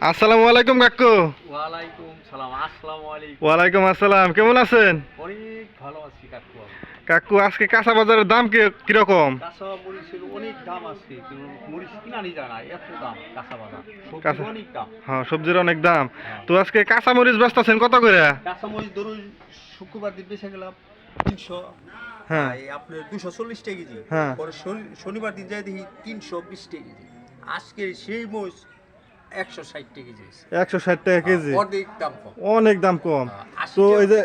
আসসালামু আলাইকুম কাকু। ওয়ালাইকুম সালাম আসসালামু আলাইকুম। ওয়ালাইকুম আসসালাম কেমন আছেন? অনেক ভালো আছি কাকু কাকু আজকে কাঁচা বাজারের দাম কি কীরকম? কাঁচা মরিচের অনেক দাম আছে মরিচ যায় না এত দাম কাঁচা বাজার। অনেক দাম। হ্যাঁ সবজির অনেক দাম। হ্যাঁ। তো আজকে কাঁচা মরিচ বেচতেছেন কত করে? কাঁচা মরিচ ধরুন শুক্রবার দিন বেঁচে গেলাম তিনশো। হ্যাঁ। আপনার দুশো চল্লিশ টাকা কেজি। হ্যাঁ। পরে শনি- শনিবার দিন যাই দেখি তিনশো বিশ টাকা কেজি। আজকে সেই মরিচ একশো ষাট টাকা কেজি কেজি? অর্ধেক দাম কম। অনেক দাম কম। হ্যাঁ, তো এই যে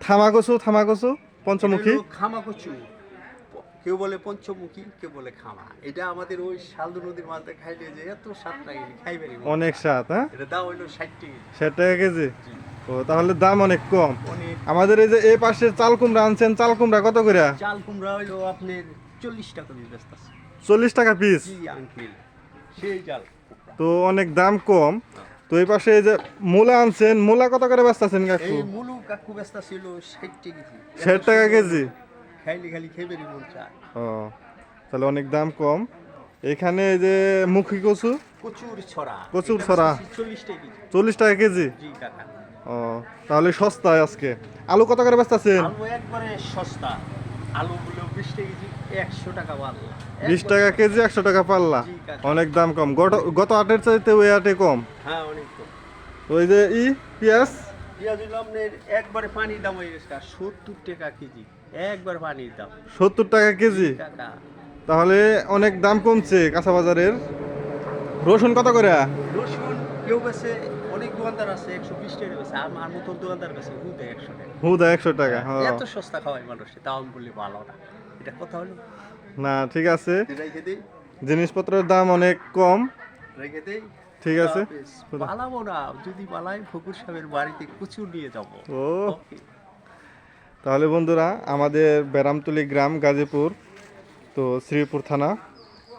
থামাকসু থামাকসু পঞ্চমুখী? এটা হলো খামা কচু কেউ বলে পঞ্চমুখী কেউ বলে খামা। এটা আমাদের ওই শালদু নদীর মাঝে খাইলে যে এত স্বাদ লাগে খাইবেন অনেক স্বাদ হ্যাঁ? এটা দাম হইল ষাট টাকা ষাট টাকা কেজি? ও তাহলে দাম অনেক কম। আমাদের এই যে এই পাশে চাল কুমড়া আনছেন চাল কুমড়া কত করে? চাল কুমড়া হইল আপনার চল্লিশ টাকা আছে। চল্লিশ টাকা পিস? সেই চাল। তো অনেক দাম কম। তো এই পাশে এই যে মূলা আনছেন মূলা কত করে বেচতেছেন কাকু? এই মুলু কাকু ব্যস্ত ছিল ষাট টাকা কেজি। ষাট টাকা কেজি? খাইলে খালি খাইবেন মন চায়। ও তাহলে অনেক দাম কম। এখানে এই যে মুখী কচু? প্রচুর ছড়া। কচুর ছড়া। বেচতেছি চল্লিশ টাকা কেজি। চল্লিশ টাকা কেজি? জি কাকা। ও তাহলে সস্তায় আজকে। আলু কত করে বেচতেছেন আলু একবারে সস্তা। আলু গুলো বিশ টাকা কেজি। একশো টাকা পাল্লা। বিশ টাকা কেজি একশো টাকা পাল্লা। অনেক দাম কম। গত আটের চাইতে ওই আটে কম। হ্যাঁ অনেক কম। তো যে ই পেঁয়াজ? পেঁয়াজ আপনার একবারে পানির দাম হয়ে গেছে। সত্তর টাকা কেজি একবার পানির দাম। সত্তর টাকা কেজি? তাহলে অনেক দাম কমছে কাঁচা বাজারের। রসুন কত করে? রসুন কেউ অনেক দোকানদার আছে একশো বিশ টাকা বেছে। আমার মতন দোকানদার বেছে হুদে একশো টাকা। হুদা একশো টাকা এত সস্তা খাওয়াই মানুষে আমি বললি ভালো না। এটা কথা হলো। না ঠিক আছে। জিনিসপত্রের দাম অনেক কম। রেখে দেই। ঠিক আছে। পালাবো না। যদি পালাই ফকুর সাহেবের বাড়িতে কুচু নিয়ে যাব। ও। তাহলে বন্ধুরা আমাদের ব্যারামতলি গ্রাম গাজীপুর তো শ্রীপুর থানা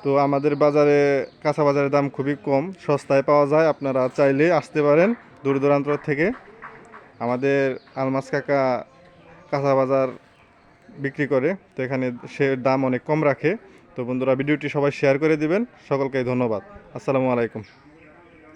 তো আমাদের বাজারে কাঁচা বাজারের দাম খুবই কম। সস্তায় পাওয়া যায় আপনারা চাইলে আসতে পারেন দূর দূরান্ত থেকে। আমাদের আলমাস কাকা কাঁচা বাজার বিক্রি করে, তো এখানে সে দাম অনেক কম রাখে। তো বন্ধুরা, ভিডিওটি সবাই শেয়ার করে দিবেন। সকলকে ধন্যবাদ। আসসালামু আলাইকুম।